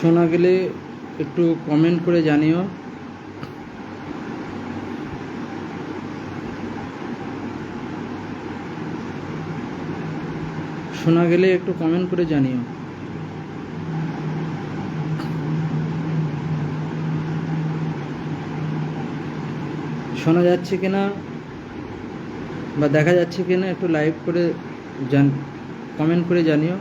শোনা গেলে একটু কমেন্ট করে জানিও। শোনা গেলে একটু কমেন্ট করে জানিও। শোনা যাচ্ছে কিনা বা দেখা যাচ্ছে কিনা একটু লাইভ করে জান কমেন্ট করে জানিও।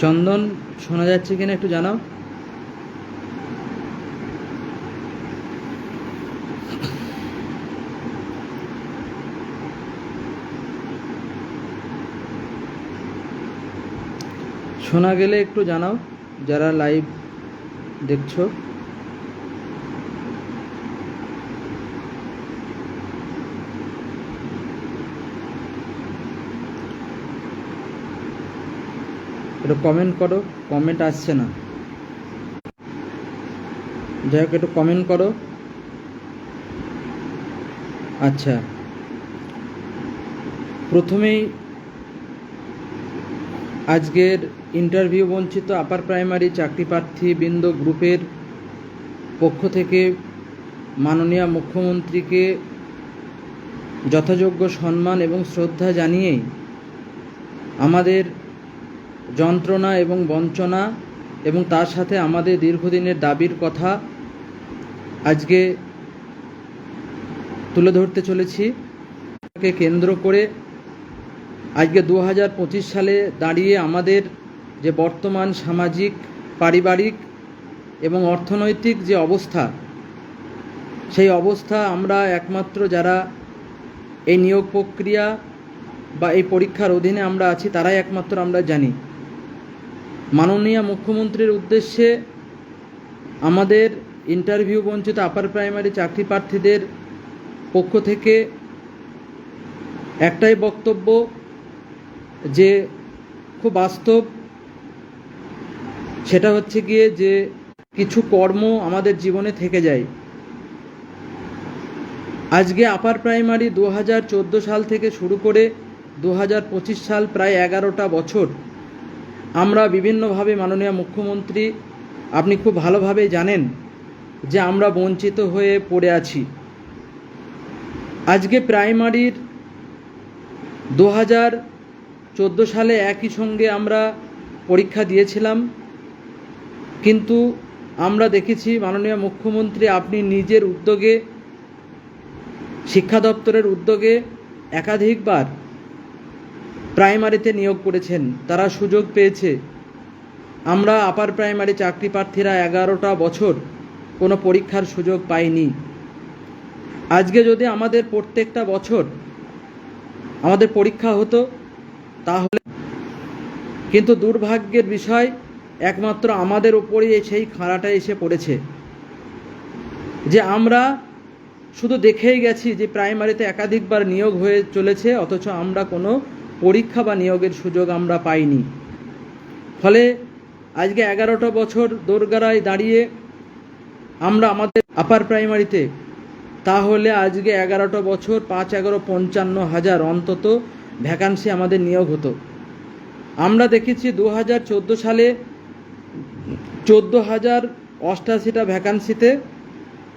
চন্দন শোনা যাচ্ছে কিনা একটু জানাও। শোনা গেলে একটু জানাও যারা লাইভ দেখছ। একটু কমেন্ট করো কমেন্ট আসছে না। যাই হোক, একটু কমেন্ট করো। আচ্ছা। প্রথমেই আজকের ইন্টারভিউ বঞ্চিত আপার প্রাইমারি চাকরি প্রার্থী বৃন্দ গ্রুপের পক্ষ থেকে মাননীয় মুখ্যমন্ত্রীকে যথাযোগ্য সম্মান এবং শ্রদ্ধা জানিয়েই আমাদের যন্ত্রণা এবং বঞ্চনা এবং তার সাথে আমাদের দীর্ঘদিনের দাবির কথা আজকে তুলে ধরতে চলেছি। কেন্দ্র করে আজকে দু হাজার পঁচিশ সালে দাঁড়িয়ে আমাদের যে বর্তমান সামাজিক, পারিবারিক এবং অর্থনৈতিক যে অবস্থা, সেই অবস্থা আমরা একমাত্র যারা এই নিয়োগ প্রক্রিয়া বা এই পরীক্ষার অধীনে আমরা আছি, তারাই একমাত্র আমরা জানি। মাননীয় মুখ্যমন্ত্রীর উদ্দেশ্যে আমাদের ইন্টারভিউ বঞ্চিত আপার প্রাইমারি চাকরি প্রার্থীদের পক্ষ থেকে একটাই বক্তব্য যে খুব বাস্তব, সেটা হচ্ছে গিয়ে যে কিছু কর্ম আমাদের জীবনে থেকে যায়। আজকে আপার প্রাইমারি দু হাজার চোদ্দ সাল থেকে শুরু করে দু হাজার পঁচিশ সাল প্রায় এগারোটা বছর আমরা বিভিন্নভাবে মাননীয় মুখ্যমন্ত্রী, আপনি খুব ভালোভাবে জানেন যে আমরা বঞ্চিত হয়ে পড়ে আছি। আজকে প্রাইমারির দু হাজার চোদ্দ সালে একই সঙ্গে আমরা পরীক্ষা দিয়েছিলাম, কিন্তু আমরা দেখেছি, মাননীয় মুখ্যমন্ত্রী, আপনি নিজের উদ্যোগে, শিক্ষা দপ্তরের উদ্যোগে একাধিকবার প্রাইমারিতে নিয়োগ করেছেন। তারা সুযোগ পেয়েছে। আমরা আপার প্রাইমারি চাকরি প্রার্থীরা এগারোটা বছর কোনো পরীক্ষার সুযোগ পাইনি। আজকে যদি আমাদের প্রত্যেকটা বছর আমাদের পরীক্ষা হতো, তাহলে কিন্তু দুর্ভাগ্যের বিষয়, একমাত্র আমাদের ওপরই সেই খাঁড়াটা এসে পড়েছে। যে আমরা শুধু দেখেই গেছি যে প্রাইমারিতে একাধিকবার নিয়োগ হয়ে চলেছে, অথচ আমরা কোনো পরীক্ষা বা নিয়োগের সুযোগ আমরা পাইনি। ফলে আজকে এগারোটা বছর দোরগাড়ায় দাঁড়িয়ে আমরা আমাদের আপার প্রাইমারিতে তাহলে আজকে এগারোটা বছর পাঁচ এগারো পঞ্চান্ন হাজার অন্তত ভ্যাকান্সি আমাদের নিয়োগ হতো। আমরা দেখেছি দু হাজার চোদ্দ সালে চোদ্দ হাজার অষ্টাশিটা ভ্যাকান্সিতে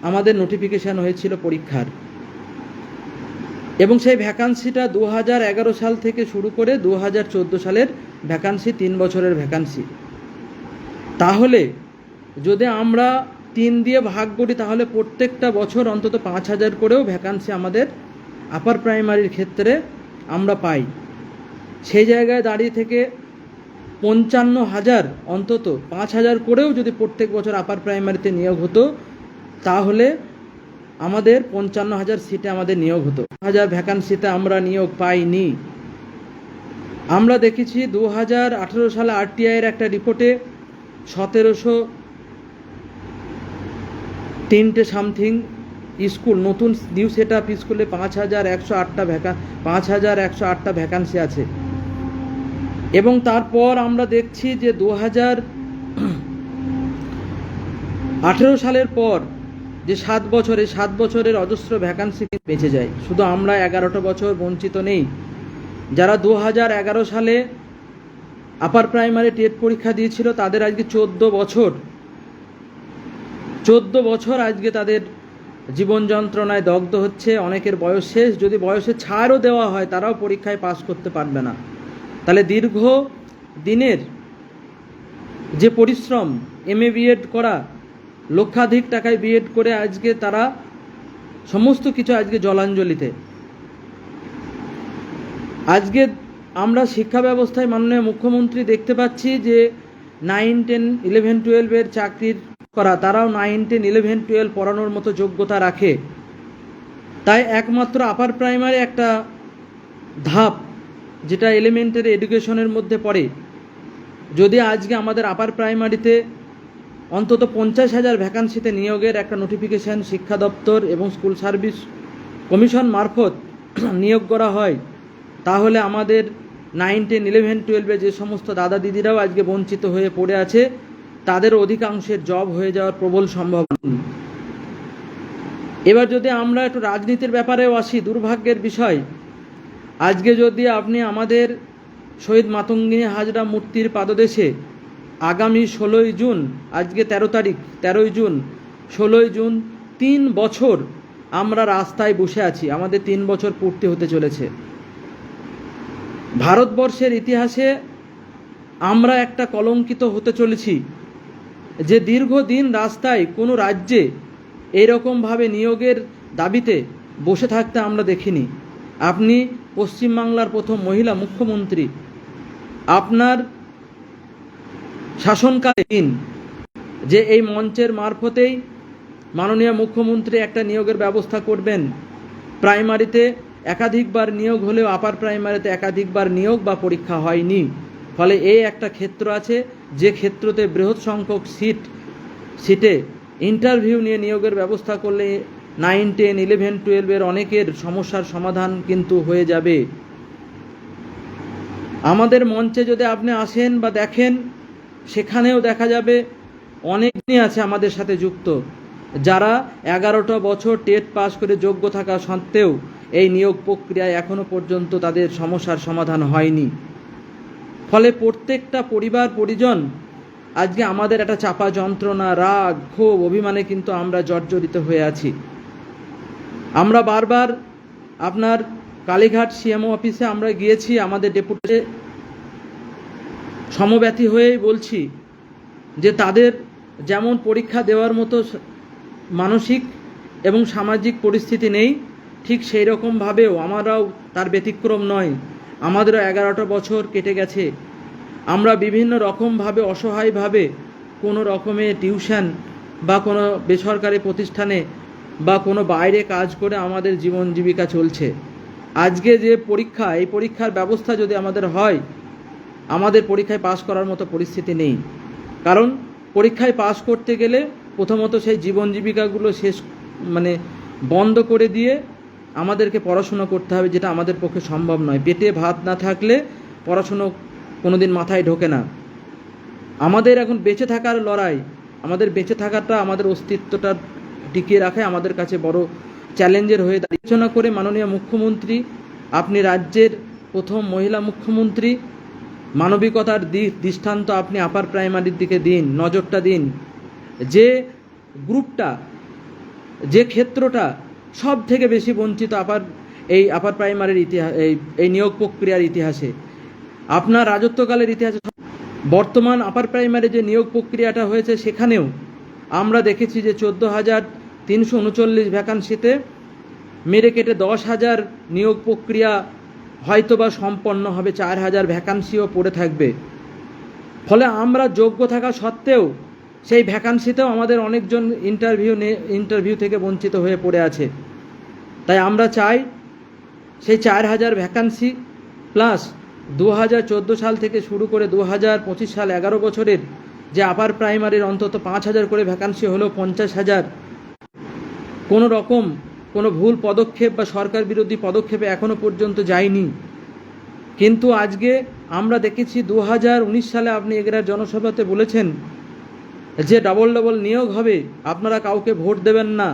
আমাদের নোটিফিকেশান হয়েছিল পরীক্ষার। এবং সেই ভ্যাকান্সিটা দু হাজার এগারো সাল থেকে শুরু করে দু হাজার চোদ্দ সালের ভ্যাকান্সি তিন বছরের ভ্যাকান্সি তাহলে যদি আমরা তিন দিয়ে ভাগ করি, তাহলে প্রত্যেকটা বছর অন্তত পাঁচ হাজার করেও ভ্যাকান্সি আমাদের আপার প্রাইমারির ক্ষেত্রে আমরা পাই। সেই জায়গায় দাঁড়িয়ে থেকে পঞ্চান্ন হাজার অন্তত পাঁচ হাজার করেও যদি প্রত্যেক বছর আপার প্রাইমারিতে নিয়োগ হতো, তাহলে আমাদের পঞ্চান্ন হাজার সিটে আমাদের নিয়োগ হতো। হাজার ভ্যাকান্সিতে আমরা নিয়োগ পাইনি। আমরা দেখেছি দু হাজার আঠেরো সালে আরটিআইয়ের একটা রিপোর্টে সতেরোশো তিনটে সামথিং স্কুল, নতুন নিউ সেট আপ স্কুলে পাঁচ হাজার একশো আটটা ভ্যাকা পাঁচ হাজার একশো আটটা ভ্যাকান্সি আছে। এবং তারপর আমরা দেখছি যে দু হাজার আঠেরো সালের পর যে সাত বছরে, সাত বছরের অজস্র ভ্যাকান্সি বেঁচে যায়। শুধু আমরা এগারোটা বছর বঞ্চিত নেই। যারা দু হাজার এগারো সালে আপার প্রাইমারি টেট পরীক্ষা দিয়েছিল, তাদের আজকে চোদ্দ বছর। চোদ্দ বছর আজকে তাদের জীবন যন্ত্রণায় দগ্ধ হচ্ছে, অনেকের বয়স শেষ। যদি বয়সে ছাড়ও দেওয়া হয়, তারাও পরীক্ষায় পাশ করতে পারবে না। তাহলে দীর্ঘ দিনের যে পরিশ্রম এম এ করা লক্ষাধিক টাকায় বিএড করে আজকে তারা সমস্ত কিছু আজকে জলাঞ্জলিতে। আজকে আমরা শিক্ষা ব্যবস্থায় মাননীয় মুখ্যমন্ত্রী দেখতে পাচ্ছি যে নাইন টেন ইলেভেন টুয়েলভের চাকরির করা, তারাও নাইন টেন ইলেভেন টুয়েলভ পড়ানোর মতো যোগ্যতা রাখে। তাই একমাত্র আপার প্রাইমারি একটা ধাপ যেটা এলিমেন্টারি এডুকেশনের মধ্যে পড়ে। যদি আজকে আমাদের আপার প্রাইমারিতে অন্তত পঞ্চাশ হাজার ভ্যাকান্সিতে নিয়োগের একটা নোটিফিকেশন শিক্ষা দপ্তর এবং স্কুল সার্ভিস কমিশন মারফত নিয়োগ করা হয়। তাহলে আমাদের নাইন টেন ইলেভেন টুয়েলভে যে সমস্ত দাদা দিদিরাও আজকে বঞ্চিত হয়ে পড়ে আছে, তাদের অধিকাংশের জব হয়ে যাওয়ার প্রবল সম্ভাবনা। এবার যদি আমরা একটু রাজনীতির ব্যাপারেও আসি, দুর্ভাগ্যের বিষয়। আজকে যদি আপনি আমাদের শহীদ মাতঙ্গিনী হাজরা মূর্তির পাদদেশে আগামী ষোলোই জুন, আজকে তেরো তারিখ, তেরোই জুন, ষোলোই জুন, তিন বছর আমরা রাস্তায় বসে আছি। আমাদের তিন বছর পূর্তি হতে চলেছে। ভারতবর্ষের ইতিহাসে আমরা একটা কলঙ্কিত হতে চলেছি যে দীর্ঘদিন রাস্তায় কোনো রাজ্যে এইরকমভাবে নিয়োগের দাবিতে বসে থাকতে আমরা দেখিনি। আপনি পশ্চিমবাংলার প্রথম মহিলা মুখ্যমন্ত্রী। আপনার শাসনকালীন যে এই মঞ্চের মারফতেই মাননীয় মুখ্যমন্ত্রী একটা নিয়োগের ব্যবস্থা করবেন। প্রাইমারিতে একাধিকবার নিয়োগ হলেও আপার প্রাইমারিতে একাধিকবার নিয়োগ বা পরীক্ষা হয়নি। ফলে এই একটা ক্ষেত্র আছে, যে ক্ষেত্রতে বৃহৎ সংখ্যক সিট, সিটে ইন্টারভিউ নিয়ে নিয়োগের ব্যবস্থা করলে নাইন, টেন, ইলেভেন, টুয়েলভের অনেকের সমস্যার সমাধান কিন্তু হয়ে যাবে। আমাদের মঞ্চে যদি আপনি আসেন বা দেখেন সেখানেও দেখা যাবে অনেকই আছে আমাদের সাথে যুক্ত, যারা এগারোটা বছর টেট পাস করে যোগ্য থাকা সত্ত্বেও এই নিয়োগ প্রক্রিয়ায় এখনও পর্যন্ত তাদের সমস্যার সমাধান হয়নি। ফলে প্রত্যেকটা পরিবার, পরিজন আজকে আমাদের একটা চাপা যন্ত্রণা, রাগ, ক্ষোভ, অভিমানে কিন্তু আমরা জর্জরিত হয়ে আছি। আমরা বারবার আপনার কালীঘাট সিএমও অফিসে আমরা গিয়েছি, আমাদের ডেপুটি সমব্যথী হয়েই বলছি যে তাদের যেমন পরীক্ষা দেওয়ার মতো মানসিক এবং সামাজিক পরিস্থিতি নেই, ঠিক সেই রকমভাবেও আমরাও তার ব্যতিক্রম নয়। আমাদেরও এগারোটা বছর কেটে গেছে। আমরা বিভিন্ন রকমভাবে অসহায়ভাবে কোনো রকমে টিউশন বা কোনো বেসরকারি প্রতিষ্ঠানে বা কোনো বাইরে কাজ করে আমাদের জীবন জীবিকা চলছে। আজকে যে পরীক্ষা, এই পরীক্ষার ব্যবস্থা যদি আমাদের হয় আমাদের পরীক্ষায় পাশ করার মতো পরিস্থিতি নেই। কারণ পরীক্ষায় পাশ করতে গেলে প্রথমত সেই জীবন জীবিকাগুলো শেষ মানে বন্ধ করে দিয়ে আমাদেরকে পড়াশুনো করতে হবে, যেটা আমাদের পক্ষে সম্ভব নয়। পেটে ভাত না থাকলে পড়াশুনো কোনোদিন মাথায় ঢোকে না। আমাদের এখন বেঁচে থাকার লড়াই, আমাদের বেঁচে থাকাটা আমাদের অস্তিত্বটা টিকিয়ে রাখে আমাদের কাছে বড় চ্যালেঞ্জের হয়ে দাঁড়িয়ে। করে মাননীয় মুখ্যমন্ত্রী, আপনি রাজ্যের প্রথম মহিলা মুখ্যমন্ত্রী মানবিকতার দৃষ্টান্ত আপনি আপার প্রাইমারির দিকে দিন, নজরটা দিন। যে গ্রুপটা, যে ক্ষেত্রটা সব থেকে বেশি বঞ্চিত আপার, এই আপার প্রাইমারির ইতিহাস এই এই নিয়োগ প্রক্রিয়ার ইতিহাসে। আপনার রাজত্বকালের ইতিহাসে বর্তমান আপার প্রাইমারি যে নিয়োগ প্রক্রিয়াটা হয়েছে সেখানেও আমরা দেখেছি যে চোদ্দ হাজার তিনশো উনচল্লিশ ভ্যাকান্সিতে মেরে কেটে দশ হাজার নিয়োগ প্রক্রিয়া হয়তোবা সম্পন্ন হবে চার হাজার ভ্যাকান্সিও পড়ে থাকবে। ফলে আমরা যোগ্য থাকা সত্ত্বেও সেই ভ্যাকান্সিতেও আমাদের অনেকজন ইন্টারভিউ ইন্টারভিউ থেকে বঞ্চিত হয়ে পড়ে আছে। তাই আমরা চাই সেই চার হাজার ভ্যাকান্সি প্লাস দু হাজার চোদ্দ সাল থেকে শুরু করে দু হাজার পঁচিশ সাল এগারো বছরের যে আপার প্রাইমারির অন্তত পাঁচ হাজার করে ভ্যাকান্সি হলেও পঞ্চাশ হাজার। কোনো রকম কোনো ভুল পদক্ষেপ বা সরকার বিরোধী পদক্ষেপে এখনও পর্যন্ত যায়নি। কিন্তু আজকে আমরা দেখেছি দু হাজার উনিশ সালে আপনি এগরার জনসভাতে বলেছেন যে ডবল ডবল নিয়োগ হবে, আপনারা কাউকে ভোট দেবেন না।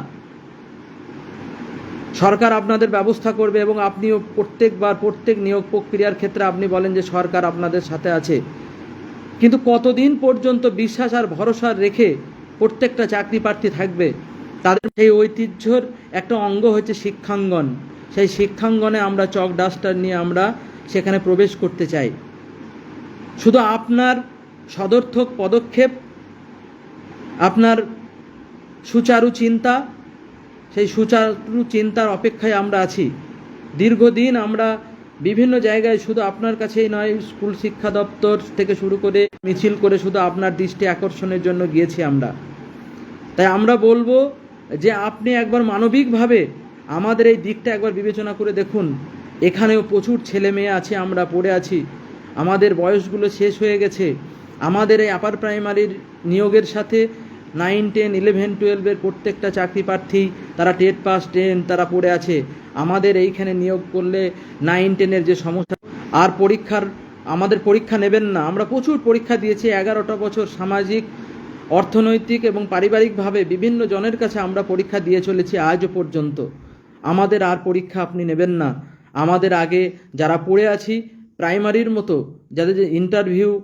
সরকার আপনাদের ব্যবস্থা করবে এবং আপনিও প্রত্যেকবার প্রত্যেক নিয়োগ প্রক্রিয়ার ক্ষেত্রে আপনি বলেন যে সরকার আপনাদের সাথে আছে। কিন্তু কতদিন পর্যন্ত বিশ্বাস আর ভরসা রেখে প্রত্যেকটা চাকরি প্রার্থী থাকবে? তাদের সেই ঐতিহ্যর একটা অঙ্গ হচ্ছে শিক্ষাঙ্গন। সেই শিক্ষাঙ্গনে আমরা চক ডাস্টার নিয়ে আমরা সেখানে প্রবেশ করতে চাই। শুধু আপনার সদর্থক পদক্ষেপ, আপনার সুচারু চিন্তা, সেই সুচারু চিন্তার অপেক্ষায় আমরা আছি। দীর্ঘদিন আমরা বিভিন্ন জায়গায় শুধু আপনার কাছেই নয়, স্কুল শিক্ষা দপ্তর থেকে শুরু করে মিছিল করে শুধু আপনার দৃষ্টি আকর্ষণের জন্য গিয়েছি আমরা। তাই আমরা বলব যে আপনি একবার মানবিকভাবে আমাদের এই দিকটা একবার বিবেচনা করে দেখুন। এখানেও প্রচুর ছেলে মেয়ে আছে, আমরা পড়ে আছি। আমাদের বয়সগুলো শেষ হয়ে গেছে। আমাদের এই আপার প্রাইমারির নিয়োগের সাথে নাইন টেন ইলেভেন টুয়েলভের প্রত্যেকটা চাকরি প্রার্থী, তারা টেট পাস টেন তারা পড়ে আছে। আমাদের এইখানে নিয়োগ করলে নাইন টেনের যে সমস্যা, আর পরীক্ষার, আমাদের পরীক্ষা নেবেন না। আমরা প্রচুর পরীক্ষা দিয়েছি, এগারোটা বছর সামাজিক অর্থনৈতিক এবং পারিবারিকভাবে বিভিন্ন জনের কাছে আমরা পরীক্ষা দিয়ে চলেছি আজও পর্যন্ত। আমাদের আর পরীক্ষা আপনি নেবেন না। আমাদের আগে যারা পড়ে আছি, প্রাইমারির মতো, যাদের যে ইন্টারভিউ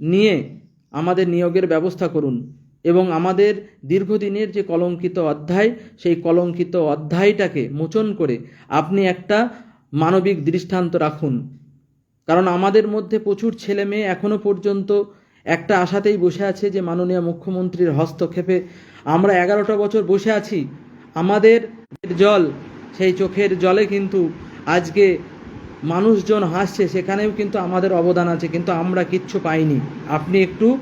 নিয়ে আমাদের নিয়োগের ব্যবস্থা করুন। এবং আমাদের দীর্ঘদিনের যে কলঙ্কিত অধ্যায়, সেই কলঙ্কিত অধ্যায়টাকে মোচন করে আপনি একটা মানবিক দৃষ্টান্ত রাখুন। কারণ আমাদের মধ্যে প্রচুর ছেলে মেয়ে এখনও পর্যন্ত একটা আশাতেই বসে আছে যে মাননীয় মুখ্যমন্ত্রীর হস্তক্ষেপে আমরা এগারোটা বছর বসে আছি। আমাদের জল, সেই চোখের জলে কিন্তু আজকে মানুষজন হাসছে, সেখানেও কিন্তু আমাদের অবদান আছে, কিন্তু আমরা কিচ্ছু পাইনি। আপনি একটু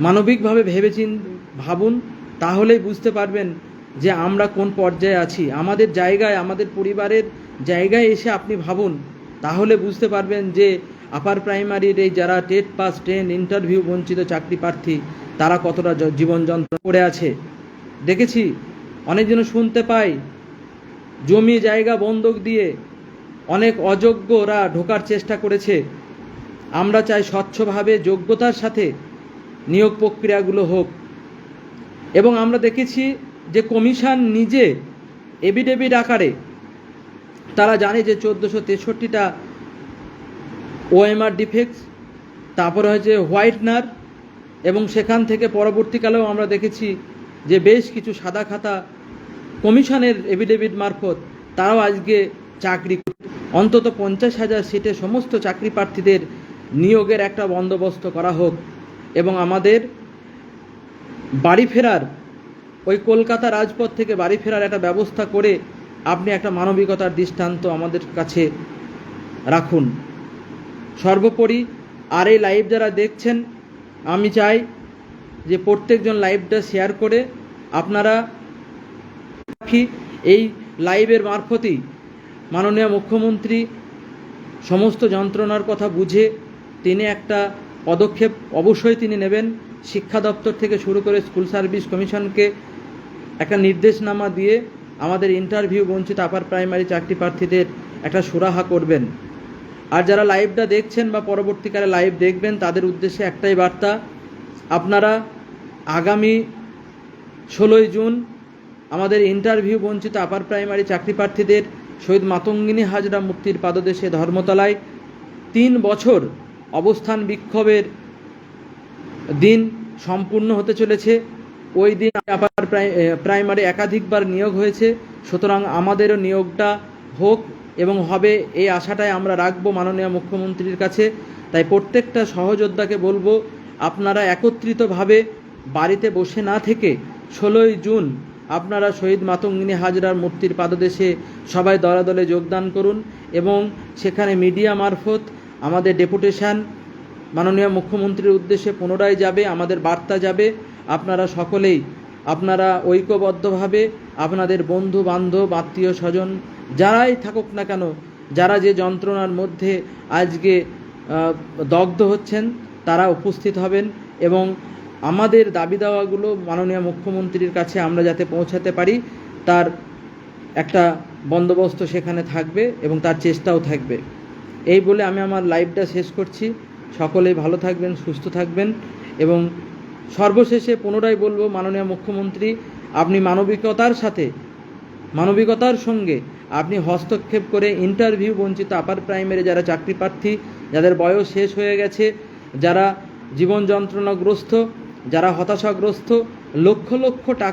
মানবিকভাবে ভেবেচিন, ভাবুন, তাহলেই বুঝতে পারবেন যে আমরা কোন পর্যায়ে আছি। আমাদের জায়গায়, আমাদের পরিবারের জায়গায় এসে আপনি ভাবুন, তাহলে বুঝতে পারবেন যে আপার প্রাইমারির এই যারা টেট পাস, টেন ইন্টারভিউ বঞ্চিত চাকরি প্রার্থী, তারা কতটা জীবন যন্ত্রণা করে আছে? দেখেছি, অনেকজন শুনতে পাই, জমি জায়গা বন্ধক দিয়ে অনেক অযোগ্যরা ঢোকার চেষ্টা করেছে। আমরা চাই স্বচ্ছভাবে, যোগ্যতার সাথে নিয়োগ প্রক্রিয়াগুলো হোক। এবং আমরা দেখেছি যে কমিশন নিজে এবিডেবিট আকারে, তারা জানে যে চোদ্দোশো তেষট্টিটা ওএমআর ডিফেক্টস তারপরে হয়েছে হোয়াইটনার এবং সেখান থেকে পরবর্তীকালেও আমরা দেখেছি যে বেশ কিছু সাদা খাতা কমিশনের এভিডেভিট মারফত তারাও আজকে চাকরি অন্তত পঞ্চাশ হাজার সিটে সমস্ত চাকরি প্রার্থীদের নিয়োগের একটা বন্দোবস্ত করা হোক এবং আমাদের বাড়ি ফেরার, ওই কলকাতা রাজপথ থেকে বাড়ি ফেরার একটা ব্যবস্থা করে আপনি একটা মানবিকতার দৃষ্টান্ত আমাদের কাছে রাখুন। সর্বোপরি আর এই লাইভ যারা দেখছেন, আমি চাই যে প্রত্যেকজন লাইভটা শেয়ার করে আপনারা এই লাইভের মারফতই মাননীয় মুখ্যমন্ত্রী সমস্ত যন্ত্রণার কথা বুঝে তিনি একটা পদক্ষেপ অবশ্যই তিনি নেবেন। শিক্ষা দপ্তর থেকে শুরু করে স্কুল সার্ভিস কমিশনকে একটা নির্দেশনামা দিয়ে আমাদের ইন্টারভিউ বঞ্চিত আপার প্রাইমারি চাকরি প্রার্থীদের একটা সুরাহা করবেন। আর যারা লাইভটা দেখছেন বা পরবর্তীকালে লাইভ দেখবেন, তাদের উদ্দেশ্যে একটাই বার্তা, আপনারা আগামী ষোলোই জুন আমাদের ইন্টারভিউ বঞ্চিত আপার প্রাইমারি চাকরি প্রার্থীদের শহীদ মাতঙ্গিনী হাজরা মুক্তির পাদদেশে ধর্মতলায় তিন বছর অবস্থান বিক্ষোভের দিন সম্পূর্ণ হতে চলেছে। ওই দিন আপার প্রাই- প্রাইমারি একাধিকবার নিয়োগ হয়েছে, সুতরাং আমাদেরও নিয়োগটা হোক। এবং হবে এই আশাটাই আমরা রাখব মাননীয় মুখ্যমন্ত্রীর কাছে। তাই প্রত্যেকটা সহযোদ্ধাকে বলব, আপনারা একত্রিতভাবে বাড়িতে বসে না থেকে ষোলোই জুন আপনারা শহীদ মাতঙ্গিনী হাজরার মূর্তির পাদদেশে সবাই দলে দলে যোগদান করুন এবং সেখানে মিডিয়া মারফত আমাদের ডেপুটেশন মাননীয় মুখ্যমন্ত্রীর উদ্দেশ্যে পুনরায় যাবে, আমাদের বার্তা যাবে। আপনারা সকলেই, আপনারা ঐক্যবদ্ধভাবে আপনাদের বন্ধু বান্ধব আত্মীয় স্বজন যারাই থাকুক না কেন, যারা যে যন্ত্রণার মধ্যে আজকে দগ্ধ হচ্ছেন, তারা উপস্থিত হবেন এবং আমাদের দাবি দাওয়াগুলো মাননীয় মুখ্যমন্ত্রীর কাছে আমরা যাতে পৌঁছাতে পারি, তার একটা বন্দোবস্ত সেখানে থাকবে এবং তার চেষ্টাও থাকবে। এই বলে আমি আমার লাইভটা শেষ করছি। সকলেই ভালো থাকবেন, সুস্থ থাকবেন এবং সর্বশেষে পুনরায় বলব, মাননীয় মুখ্যমন্ত্রী, আপনি মানবিকতার সাথে, মানবিকতার সঙ্গে আপনি হস্তক্ষেপ করে ইন্টারভিউ বঞ্চিত আপার প্রাইমারি যারা চাকরি প্রার্থী, যাদের বয়স শেষ হয়ে গেছে, যারা জীবন যন্ত্রণাগ্রস্ত, যারা হতাশাগ্রস্ত, লক্ষ লক্ষ টাকা